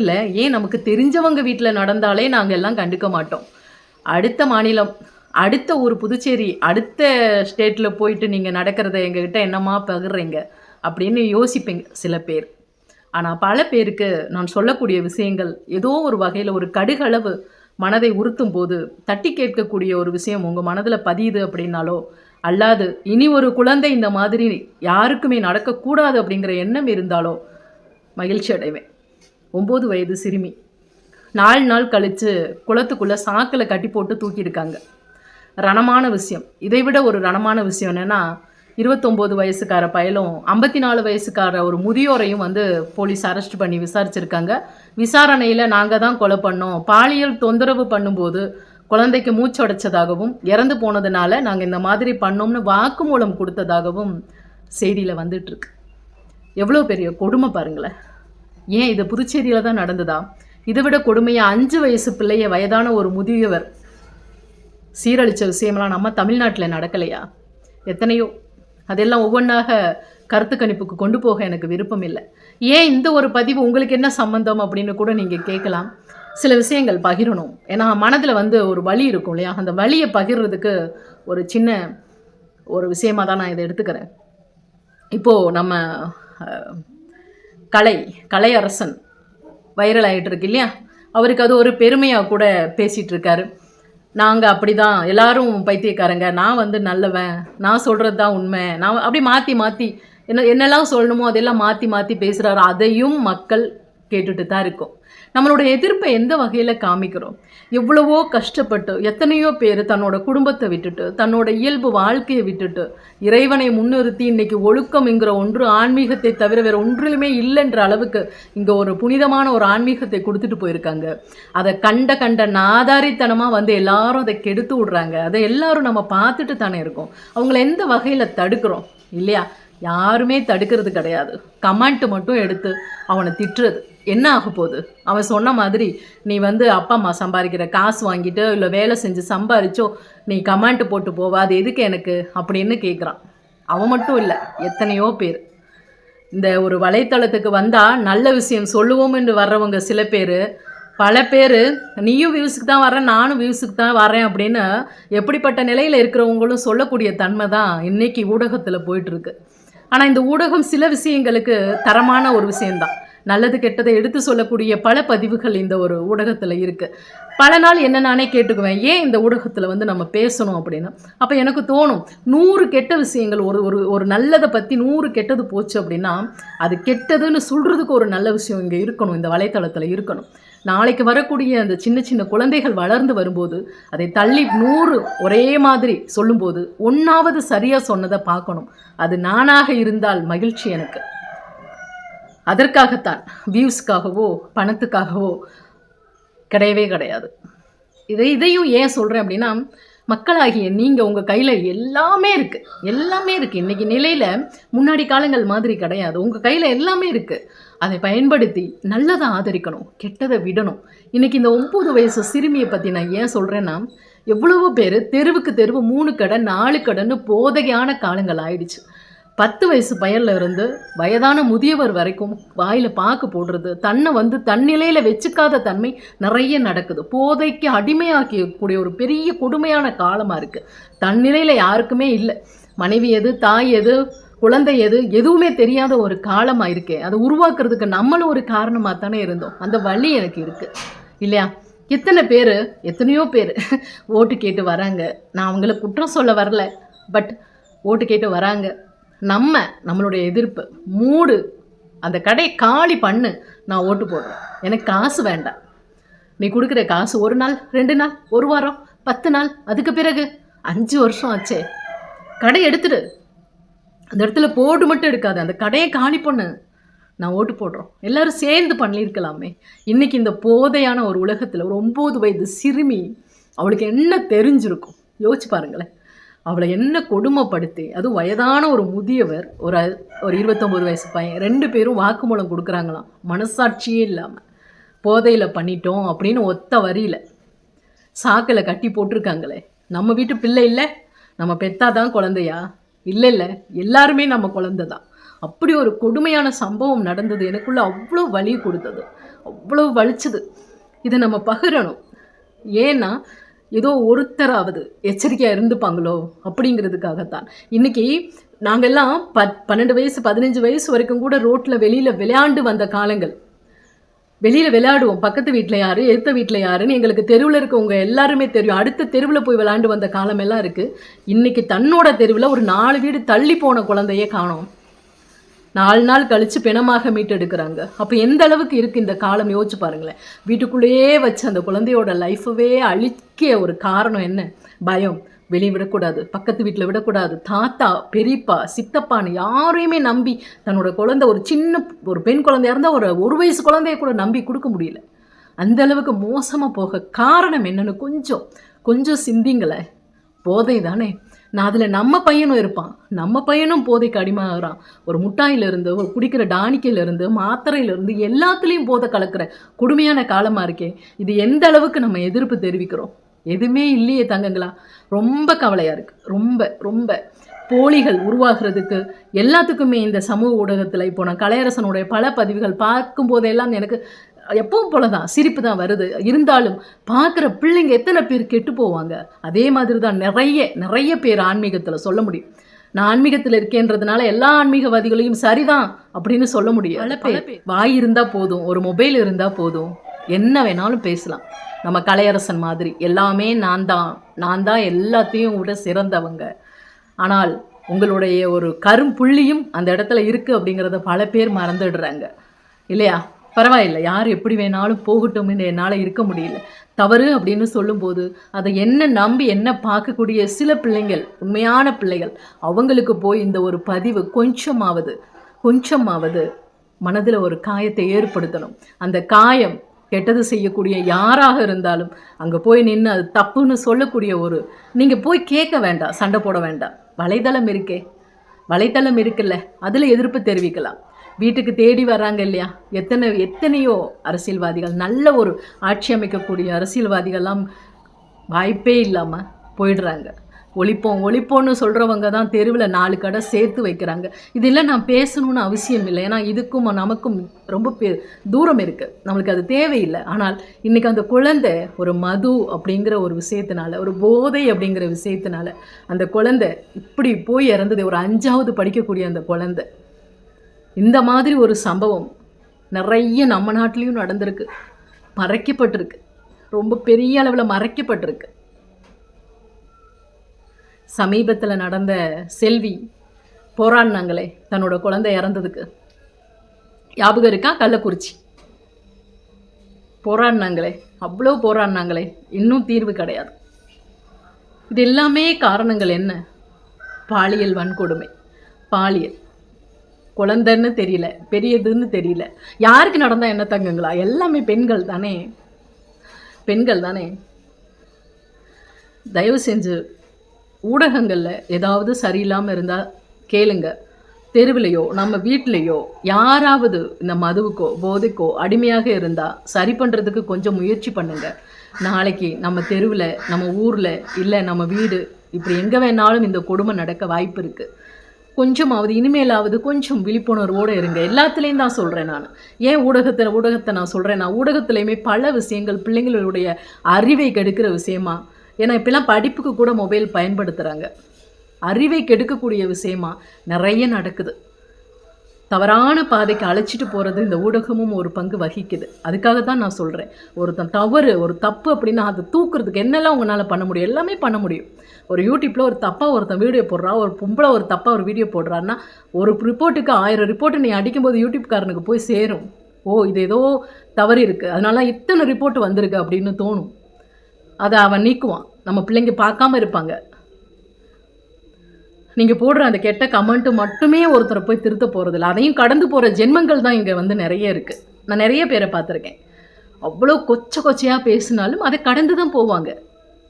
இல்லை ஏன் நமக்கு தெரிஞ்சவங்க வீட்டில் நடந்தாலே நாங்கள் எல்லாம் கண்டுக்க மாட்டோம். அடுத்த மாநிலம் அடுத்த ஒரு புதுச்சேரி அடுத்த ஸ்டேட்டில் போயிட்டு நீங்கள் நடக்கிறத எங்ககிட்ட என்னமா பகிர்றீங்க? அப்படின்னு யோசிப்பீங்க சில பேர். ஆனால் பல பேருக்கு நான் சொல்லக்கூடிய விஷயங்கள் ஏதோ ஒரு வகையில் ஒரு கடுகளவு மனதை உறுத்தும் போது தட்டி கேட்கக்கூடிய ஒரு விஷயம் உங்கள் மனதில் பதியுது அப்படின்னாலோ அல்லாது இனி ஒரு குழந்தை இந்த மாதிரி யாருக்குமே நடக்கக்கூடாது அப்படிங்கிற எண்ணம் இருந்தாலோ மகிழ்ச்சி அடைவேன் ஒம்பது வயது சிறுமி. நாலு நாள் கழித்து குளத்துக்குள்ளே சாக்கில் கட்டி போட்டு தூக்கியிருக்காங்க. ரணமான விஷயம். இதை விட ஒரு ரணமான விஷயம் என்னென்னா இருபத்தொம்போது வயசுக்கார பயலும் ஐம்பத்தி நாலு வயசுக்கார ஒரு முதியோரையும் வந்து போலீஸ் அரெஸ்ட் பண்ணி விசாரிச்சிருக்காங்க. விசாரணையில் நாங்கள் தான் கொலை பண்ணோம். பாலியல் தொந்தரவு பண்ணும்போது குழந்தைக்கு மூச்சடைச்சதாகவும் இறந்து போனதுனால நாங்கள் இந்த மாதிரி பண்ணோம்னு வாக்குமூலம் கொடுத்ததாகவும் செய்தியில் வந்துட்டுருக்கு எவ்வளோ பெரிய கொடுமை பாருங்களேன். ஏன் இது புதுச்சேரியில் தான் நடந்ததா? இதை விட கொடுமையாக அஞ்சு வயசு பிள்ளைய வயதான ஒரு முதியவர் சீரழித்த விஷயமெல்லாம் நம்ம தமிழ்நாட்டில் நடக்கலையா? எத்தனையோ. அதெல்லாம் ஒவ்வொன்றாக கருத்து கணிப்புக்கு கொண்டு போக எனக்கு விருப்பம் இல்லை. ஏன் இந்த ஒரு பதிவு உங்களுக்கு என்ன சம்மந்தம் அப்படின்னு கூட நீங்கள் கேட்கலாம். சில விஷயங்கள் பகிரணும். ஏன்னா மனதில் வந்து ஒரு வழி இருக்கும் இல்லையா? அந்த வழியை பகிர்றதுக்கு ஒரு சின்ன ஒரு விஷயமாக தான் நான் இதை எடுத்துக்கிறேன். இப்போது நம்ம கலை கலை அரசன் வைரல் ஆகிட்டு இருக்கு இல்லையா அவருக்கு அது ஒரு பெருமையாக கூட பேசிகிட்டு இருக்காரு நாங்கள் அப்படி தான் எல்லாரும் பைத்தியக்காரங்க. நான் வந்து நல்லவன் நான் சொல்கிறது தான் உண்மை. நான் அப்படி மாற்றி மாற்றி என்ன என்னெல்லாம் சொல்லணுமோ அதெல்லாம் மாற்றி மாற்றி பேசுகிறாரு அதையும் மக்கள் கேட்டுட்டு தான் இருக்கும். நம்மளோட எதிர்ப்பை எந்த வகையில் காமிக்கிறோம்? எவ்வளவோ கஷ்டப்பட்டு எத்தனையோ பேர் தன்னோட குடும்பத்தை விட்டுட்டு தன்னோட இயல்பு வாழ்க்கையை விட்டுட்டு இறைவனை முன்னிறுத்தி இன்னைக்கு ஒழுக்கம்ங்கிற ஒன்று ஆன்மீகத்தை தவிர வேற ஒன்றிலுமே இல்லைன்ற அளவுக்கு இங்கே ஒரு புனிதமான ஒரு ஆன்மீகத்தை கொடுத்துட்டு போயிருக்காங்க. அதை கண்ட கண்ட நாதாரித்தனமாக வந்து எல்லாரும் அதை கெடுத்து விடுறாங்க. அதை எல்லாரும் நம்ம பார்த்துட்டு தானே இருக்கோம். அவங்கள எந்த வகையில் தடுக்கிறோம்? இல்லையா? யாருமே தடுக்கிறது கிடையாது. கமெண்ட் மட்டும் எடுத்து அவனை திட்டுறது. என்ன ஆக போகுது? அவன் சொன்ன மாதிரி நீ வந்து அப்பா அம்மா சம்பாதிக்கிற காசு வாங்கிட்டு இல்லை வேலை செஞ்சு சம்பாரிச்சோ நீ கமெண்ட் போட்டு போவா அது எதுக்கு எனக்கு? அப்படின்னு கேட்குறான் அவன் மட்டும் இல்லை எத்தனையோ பேர். இந்த ஒரு வலைத்தளத்துக்கு வந்தால் நல்ல விஷயம் சொல்லுவோம் என்று வர்றவங்க சில பேர். பல பேர் நீயும் வியூஸுக்கு தான் வரேன் நானும் வியூஸுக்கு தான் வரேன் அப்படின்னு எப்படிப்பட்ட நிலையில் இருக்கிறவங்களும் சொல்லக்கூடிய தன்மை தான் இன்றைக்கி ஊடகத்தில் போயிட்டுருக்கு ஆனால் இந்த ஊடகம் சில விஷயங்களுக்கு தரமான ஒரு விஷயம்தான். நல்லது கெட்டதை எடுத்து சொல்லக்கூடிய பல பதிவுகள் இந்த ஒரு ஊடகத்தில் இருக்குது பல நாள் என்ன நானே கேட்டுக்குவேன் ஏன் இந்த ஊடகத்தில் வந்து நம்ம பேசணும்? அப்படின்னு. அப்போ எனக்கு தோணும் நூறு கெட்ட விஷயங்கள் ஒரு ஒரு ஒரு நல்லதை பற்றி நூறு கெட்டது போச்சு அப்படின்னா அது கெட்டதுன்னு சொல்கிறதுக்கு ஒரு நல்ல விஷயம் இங்கே இருக்கணும் இந்த வலைத்தளத்தில் இருக்கணும். நாளைக்கு வரக்கூடிய அந்த சின்ன சின்ன குழந்தைகள் வளர்ந்து வரும்போது அதை தள்ளி நூறு ஒரே மாதிரி சொல்லும்போது ஒன்றாவது சரியாக சொன்னதை பார்க்கணும். அது நானாக இருந்தால் மகிழ்ச்சி எனக்கு. அதற்காகத்தான் வியூஸ்க்காகவோ பணத்துக்காகவோ கிடையவே கிடையாது. இதை இதையும் ஏன் சொல்கிறேன் அப்படின்னா மக்களாகிய நீங்கள் உங்கள் கையில் எல்லாமே இருக்குது எல்லாமே இருக்குது இன்றைக்கி நிலையில் முன்னாடி காலங்கள் மாதிரி கிடையாது. உங்கள் கையில் எல்லாமே இருக்குது அதை பயன்படுத்தி நல்லதை ஆதரிக்கணும் கெட்டதை விடணும். இன்றைக்கி இந்த ஒம்பது வயசு சிறுமியை பற்றி நான் ஏன் சொல்கிறேன்னா எவ்வளவோ பேர் தெருவுக்கு தெருவு மூணு கடை நாலு கடைன்னு போதையான காலங்கள் ஆயிடுச்சு. பத்து வயசு பையன்ல இருந்து வயதான முதியவர் வரைக்கும் வாயில் பாக்கு போடுறது தன்னை வந்து தன்னிலையில் வச்சுக்காத தன்மை நிறைய நடக்குது. போதைக்கு அடிமையாக்கக்கூடிய ஒரு பெரிய கொடுமையான காலமாக இருக்குது தன்னிலையில் யாருக்குமே இல்லை. மனைவி எது தாய் எது குழந்தை எது எதுவுமே தெரியாத ஒரு காலமாக இருக்கே. அதை உருவாக்குறதுக்கு நம்மளும் ஒரு காரணமாக தானே இருந்தோம். அந்த வழி எனக்கு இருக்குது இல்லையா? எத்தனை பேர் எத்தனையோ பேர் ஓட்டு கேட்டு வராங்க. நான் அவங்கள குற்றம் சொல்ல வரல பட் ஓட்டு கேட்டு வராங்க. நம்ம நம்மளுடைய எதிர்ப்பு மூடு அந்த கடையை காலி பண்ணு நான் ஓட்டு போடுறேன். எனக்கு காசு வேண்டாம். நீ கொடுக்குற காசு ஒரு நாள் ரெண்டு நாள் ஒரு வாரம் பத்து நாள் அதுக்கு பிறகு அஞ்சு வருஷம் ஆச்சே. கடை எடுத்துடு. அந்த இடத்துல போர்டு மட்டும் எடுக்காது. அந்த கடையை காலி பண்ணு. நான் ஓட்டு போடுறோம். எல்லோரும் சேர்ந்து பண்ணியிருக்கலாமே. இன்றைக்கி இந்த போதையான ஒரு உலகத்தில் ஒரு ஒம்பது வயது சிறுமி அவளுக்கு என்ன தெரிஞ்சிருக்கும்? யோசிச்சு பாருங்களேன். அவளை என்ன கொடுமைப்படுத்தி? அதுவும் வயதான ஒரு முதியவர் ஒரு ஒரு இருபத்தொம்பது வயசு பையன் ரெண்டு பேரும் வாக்குமூலம் கொடுக்குறாங்களாம். மனசாட்சியே இல்லாமல் போதையில் பண்ணிட்டோம் அப்படின்னு ஒத்த வரியில். சாக்கில் கட்டி போட்டிருக்காங்களே. நம்ம வீட்டு பிள்ளை இல்லை? நம்ம பெத்தாதான் குழந்தையா? இல்லை இல்லை. எல்லாருமே நம்ம குழந்தை தான். அப்படி ஒரு கொடுமையான சம்பவம் நடந்தது. எனக்குள்ளே அவ்வளோ வலி கொடுத்தது. அவ்வளோ வலிச்சது. இதை நம்ம பகிரணும். ஏன்னா ஏதோ ஒருத்தராவது எச்சரிக்கையாக இருந்துப்பாங்களோ அப்படிங்கிறதுக்காகத்தான். இன்னைக்கு நாங்கள்லாம் ப பன்னெண்டு வயசு பதினஞ்சு வயசு வரைக்கும் கூட ரோட்டில் வெளியில் விளையாண்டு வந்த காலங்கள். வெளியில் விளையாடுவோம். பக்கத்து வீட்டில் யார் எடுத்த வீட்டில் யாருன்னு எங்களுக்கு தெருவில் இருக்கவங்க எல்லாருமே தெரியும். அடுத்த தெருவில் போய் விளையாண்டு வந்த காலமெல்லாம் இருக்குது இன்றைக்கி தன்னோட தெருவில் ஒரு நாலு வீடு தள்ளி போன குழந்தையே காணோம். நாலு நாள் கழித்து பிணமாக மீட்டெடுக்கிறாங்க. அப்போ எந்த அளவுக்கு இருக்குது இந்த காலம்? யோசிச்சு பாருங்களேன். வீட்டுக்குள்ளேயே வச்சு அந்த குழந்தையோட லைஃபவே அழிக்க ஒரு காரணம் என்ன? பயம். வெளியே விடக்கூடாது. பக்கத்து வீட்டில் விடக்கூடாது. தாத்தா பெரியப்பா சித்தப்பான்னு யாரையுமே நம்பி தன்னோட குழந்தை ஒரு சின்ன ஒரு பெண் குழந்தையா இருந்தால் ஒரு ஒரு வயசு குழந்தைய கூட நம்பி கொடுக்க முடியல. அந்த அளவுக்கு மோசமாக போக காரணம் என்னன்னு கொஞ்சம் கொஞ்சம் சிந்திங்களேன். போதை தானே. நான் அதில் நம்ம பையனும் இருப்பான். நம்ம பையனும் போதைக்கு அடிமாகிறான் ஒரு முட்டாயிலிருந்து ஒரு குடிக்கிற டானிக்கையிலேருந்து மாத்திரையிலேருந்து எல்லாத்துலேயும் போதை கலக்கிற கொடுமையான காலமாக இருக்கே. இது எந்த அளவுக்கு நம்ம எதிர்ப்பு தெரிவிக்கிறோம்? எதுவுமே இல்லையே தங்கங்களா? ரொம்ப கவலையாக இருக்குது ரொம்ப ரொம்ப. போலிகள் உருவாகிறதுக்கு எல்லாத்துக்குமே இந்த சமூக ஊடகத்தில் இப்போ நான் கலையரசனுடைய பல பதிவுகள் பார்க்கும்போதெல்லாம் எனக்கு எப்பவும் போல தான் சிரிப்பு தான் வருது. இருந்தாலும் பார்க்குற பிள்ளைங்க எத்தனை பேர் கெட்டு போவாங்க? அதே மாதிரி தான் நிறைய நிறைய பேர் ஆன்மீகத்தில் சொல்ல முடியும். நான் ஆன்மீகத்தில் இருக்கேன்றதுனால எல்லா ஆன்மீகவாதிகளையும் சரிதான் அப்படின்னு சொல்ல முடியும் வாய் இருந்தால் போதும் ஒரு மொபைல் இருந்தால் போதும். என்ன வேணாலும் பேசலாம். நம்ம கலையரசன் மாதிரி. எல்லாமே நான் தான். நான் தான் எல்லாத்தையும் விட சிறந்தவங்க. ஆனால் உங்களுடைய ஒரு கரும்புள்ளியும் அந்த இடத்துல இருக்குது அப்படிங்கிறத பல பேர் மறந்துடுறாங்க. இல்லையா? பரவாயில்லை யார் எப்படி வேணாலும் போகட்டும்னு என்னால் இருக்க முடியல. தவறு அப்படின்னு சொல்லும்போது அதை என்ன நம்பி என்ன பார்க்கக்கூடிய சில பிள்ளைங்கள் உண்மையான பிள்ளைகள் அவங்களுக்கு போய் இந்த ஒரு பதிவு கொஞ்சமாவது கொஞ்சமாவது மனதில் ஒரு காயத்தை ஏற்படுத்தணும். அந்த காயம் கெட்டது செய்யக்கூடிய யாராக இருந்தாலும் அங்கே போய் நின்று அது தப்புன்னு சொல்லக்கூடிய ஒரு நீங்கள் போய் கேட்க வேண்டாம் சண்டை போட வேண்டாம். வலைதளம் இருக்கே வலைத்தளம் இருக்குல்ல அதில் எதிர்ப்பு தெரிவிக்கலாம். வீட்டுக்கு தேடி வராங்க இல்லையா? எத்தனை எத்தனையோ அரசியல்வாதிகள் நல்ல ஒரு ஆட்சி அமைக்கக்கூடிய அரசியல்வாதிகள்லாம் வாய்ப்பே இல்லாமல் போயிடுறாங்க. ஒழிப்போம் ஒழிப்போன்னு சொல்கிறவங்க தான் தெருவில் நாலு கடை சேர்த்து வைக்கிறாங்க. இதெல்லாம் நான் பேசணும்னு அவசியம் இல்லை. ஏன்னா இதுக்கும் நமக்கும் ரொம்ப பே தூரம் இருக்குது நம்மளுக்கு அது தேவையில்லை. ஆனால் இன்றைக்கி அந்த குழந்தை ஒரு மது அப்படிங்கிற ஒரு விஷயத்தினால ஒரு போதை அப்படிங்கிற விஷயத்தினால அந்த குழந்தை இப்படி போய் இறந்தது. ஒரு அஞ்சாவது படிக்கக்கூடிய அந்த குழந்தை. இந்த மாதிரி ஒரு சம்பவம் நிறைய நம்ம நாட்டிலையும் நடந்திருக்கு. மறைக்கப்பட்டிருக்கு. ரொம்ப பெரிய அளவில் மறைக்கப்பட்டிருக்கு. சமீபத்தில் நடந்த செல்வி போராடினாங்களே தன்னோட குழந்தை இறந்ததுக்கு. ஞாபகம் இருக்கா? கள்ளக்குறிச்சி. போராடினாங்களே. அவ்வளோ போராடினாங்களே. இன்னும் தீர்வு கிடையாது. இது எல்லாமே காரணங்கள் என்ன? பாலியல் வன்கொடுமை. பாலியல். குழந்தைன்னு தெரியல பெரியதுன்னு தெரியல. யாருக்கு நடந்தால் என்ன தங்குங்களா? எல்லாமே பெண்கள் தானே? பெண்கள் தானே? தயவு செஞ்சு ஊடகங்களில் ஏதாவது சரியில்லாமல் இருந்தால் கேளுங்க. தெருவிலையோ நம்ம வீட்லேயோ யாராவது இந்த மதுவுக்கோ போதைக்கோ அடிமையாக இருந்தால் சரி பண்ணுறதுக்கு கொஞ்சம் முயற்சி பண்ணுங்க. நாளைக்கு நம்ம தெருவில் நம்ம ஊரில் இல்லை நம்ம வீடு இப்படி எங்கே வேணாலும் இந்த கொடுமை நடக்க வாய்ப்பு இருக்குது கொஞ்சமாவது இனிமேலாவது கொஞ்சம் விழிப்புணர்வோடு இருங்க. எல்லாத்துலேயும் தான் சொல்கிறேன் நான். ஏன் ஊடகத்தில் ஊடகத்தை நான் சொல்கிறேன் நான் ஊடகத்துலேயுமே பல விஷயங்கள் பிள்ளைங்களுடைய அறிவை கெடுக்கிற விஷயமா? ஏன்னா இப்போலாம் படிப்புக்கு கூட மொபைல் பயன்படுத்துகிறாங்க அறிவை கெடுக்கக்கூடிய விஷயமா? நிறைய நடக்குது. தவறான பாதைக்கு அழைச்சிட்டு போகிறது இந்த ஊடகமும் ஒரு பங்கு வகிக்குது. அதுக்காக தான் நான் சொல்கிறேன் ஒருத்தன் தவறு ஒரு தப்பு அப்படின்னா அதை தூக்குறதுக்கு என்னெல்லாம் உங்களால் பண்ண முடியும்? எல்லாமே பண்ண முடியும். ஒரு யூடியூப்பில் ஒரு தப்பாக ஒருத்தன் வீடியோ போடுறா ஒரு பொம்பளை ஒரு தப்பாக ஒரு வீடியோ போடுறான்னா ஒரு ரிப்போர்ட்டுக்கு ஆயிரம் ரிப்போர்ட்டு நீ அடிக்கும்போது யூடியூப்காரனுக்கு போய் சேரும். ஓ இது ஏதோ தவறு இருக்குது அதனால இத்தனை ரிப்போர்ட் வந்திருக்கு அப்படின்னு தோணும். அதை அவன் நீக்குவான். நம்ம பிள்ளைங்க பார்க்காம இருப்பாங்க. நீங்கள் போடுற அந்த கெட்ட கமெண்ட்டு மட்டுமே ஒருத்தரை போய் திருத்த போகிறதில்ல அதையும் கடந்து போகிற ஜென்மங்கள் தான் இங்கே வந்து நிறைய இருக்குது நான் நிறைய பேரை பார்த்துருக்கேன். அவ்வளோ கொச்ச கொச்சையாக பேசினாலும் அதை கடந்து தான் போவாங்க.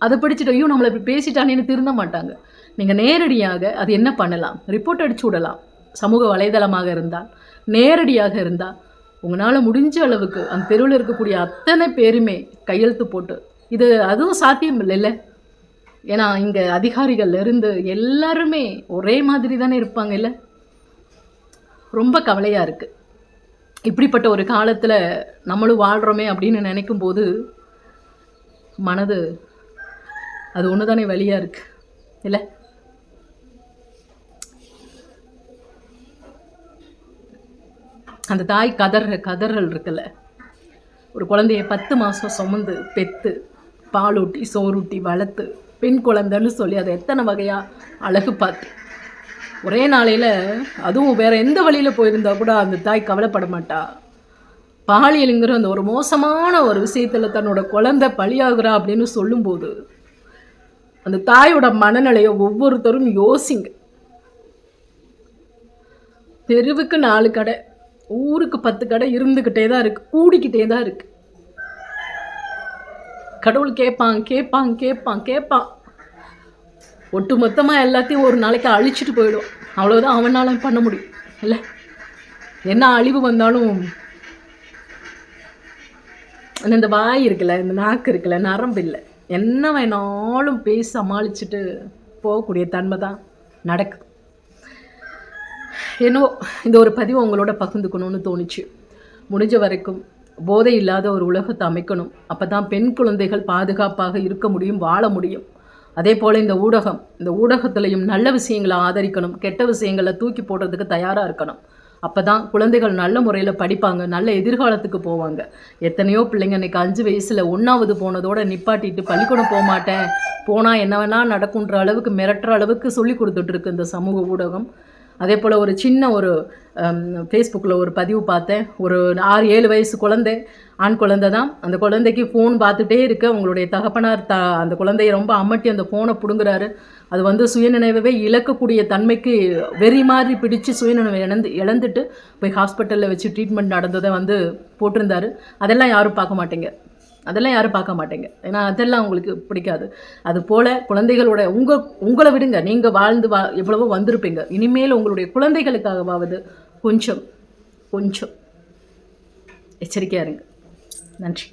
அதை பிடிச்சிட்டு ஐயோ நம்மளை இப்படி பேசிட்டானேன்னு திருந்த மாட்டாங்க. நீங்கள் நேரடியாக அது என்ன பண்ணலாம்? ரிப்போர்ட் அடிச்சு விடலாம். சமூக வலைதளமாக இருந்தால் நேரடியாக இருந்தால் உங்களால் முடிஞ்ச அளவுக்கு அந்த தெருவில் இருக்கக்கூடிய அத்தனை பேருமே கையெழுத்து போட்டு இது அதுவும் சாத்தியம் இல்லைல்ல? ஏன்னா இங்கே அதிகாரிகள் இருந்து எல்லாருமே ஒரே மாதிரி தானே இருப்பாங்க இல்லை? ரொம்ப கவலையாக இருக்குது இப்படிப்பட்ட ஒரு காலத்தில் நம்மளும் வாழ்கிறோமே அப்படின்னு நினைக்கும் போது மனது அது ஒன்று தானே வழியாக இருக்குது இல்லை? அந்த தாய் கதற கதறல் இருக்குல்ல? ஒரு குழந்தைய பத்து மாதம் சுமந்து பெத்து பாலூட்டி சோறூட்டி வளர்த்து பெண் குழந்தைன்னு சொல்லி அதை எத்தனை வகையாக அழகு பார்த்து. ஒரே நாளையில் அதுவும் வேற எந்த வழியில் போயிருந்தால் கூட அந்த தாய் கவலைப்பட மாட்டா. பாலியலுங்கிற அந்த ஒரு மோசமான ஒரு விஷயத்தில் தன்னோட குழந்தை பலியாகிறா அப்படின்னு சொல்லும்போது அந்த தாயோட மனநிலையை ஒவ்வொருத்தரும் யோசிங்க. தெருவுக்கு நாலு கடை ஊருக்கு பத்து கடை இருந்துக்கிட்டே தான் இருக்குது கூடிக்கிட்டே தான் இருக்குது கடவுள் கேட்பான் கேட்பான் கேட்பான் கேட்பான் ஒட்டு மொத்தமாக எல்லாத்தையும் ஒரு நாளைக்கு அழிச்சிட்டு போயிடும் அவ்வளோதான் அவனால பண்ண முடியும். இல்லை? என்ன அழிவு வந்தாலும் இந்த வாய் இருக்குல்ல இந்த நாக்கு இருக்குல்ல நரம்பு இல்லை. என்ன வேணாலும் பேசி சமாளிச்சுட்டு போகக்கூடிய தன்மை தான் நடக்குது என்னவோ இந்த ஒரு பதிவு உங்களோட பகிர்ந்துக்கணும்னு தோணுச்சு. முடிஞ்ச வரைக்கும் போதை இல்லாத ஒரு உலகத்தை அமைக்கணும். அப்போ தான் பெண் குழந்தைகள் பாதுகாப்பாக இருக்க முடியும் வாழ முடியும். அதே போல் இந்த ஊடகம் இந்த ஊடகத்துலையும் நல்ல விஷயங்களை ஆதரிக்கணும் கெட்ட விஷயங்களை தூக்கி போடுறதுக்கு தயாராக இருக்கணும். அப்போ தான் குழந்தைகள் நல்ல முறையில் படிப்பாங்க நல்ல எதிர்காலத்துக்கு போவாங்க. எத்தனையோ பிள்ளைங்க இன்றைக்கி அஞ்சு வயசில் ஒன்றாவது போனதோட நிப்பாட்டிட்டு பள்ளிக்கூடம் போக மாட்டேன். போனால் என்ன வேணால் நடக்குன்ற அளவுக்கு மிரட்டுற அளவுக்கு சொல்லி கொடுத்துட்ருக்கு இந்த சமூக ஊடகம். அதே போல் ஒரு சின்ன ஒரு ஃபேஸ்புக்கில் ஒரு பதிவு பார்த்தேன். ஒரு ஆறு ஏழு வயசு குழந்தை ஆண் குழந்தை தான். அந்த குழந்தைக்கு ஃபோன் பார்த்துட்டே இருக்க. உங்களுடைய தகப்பனார் த அந்த குழந்தைய ரொம்ப அமட்டி அந்த ஃபோனை பிடுங்குறாரு. அது வந்து சுயநினைவவே இழக்கக்கூடிய தன்மைக்கு வெறி மாதிரி பிடிச்சு சுயநினைவை இழந்து இழந்துட்டு போய் ஹாஸ்பிட்டலில் வச்சு ட்ரீட்மெண்ட் நடந்ததை வந்து போட்டிருந்தாரு. அதெல்லாம் யாரும் பார்க்க மாட்டேங்க. அதெல்லாம் யாரும் பார்க்க மாட்டேங்க. ஏன்னா அதெல்லாம் உங்களுக்கு பிடிக்காது. அது போல் குழந்தைகளோட உங்கள் உங்களை விடுங்க. நீங்கள் வாழ்ந்து வா எவ்வளவோ வந்திருப்பீங்க. இனிமேல் உங்களுடைய குழந்தைகளுக்காகவாவது கொஞ்சம் கொஞ்சம் எச்சரிக்கையாக இருங்க. நன்றி.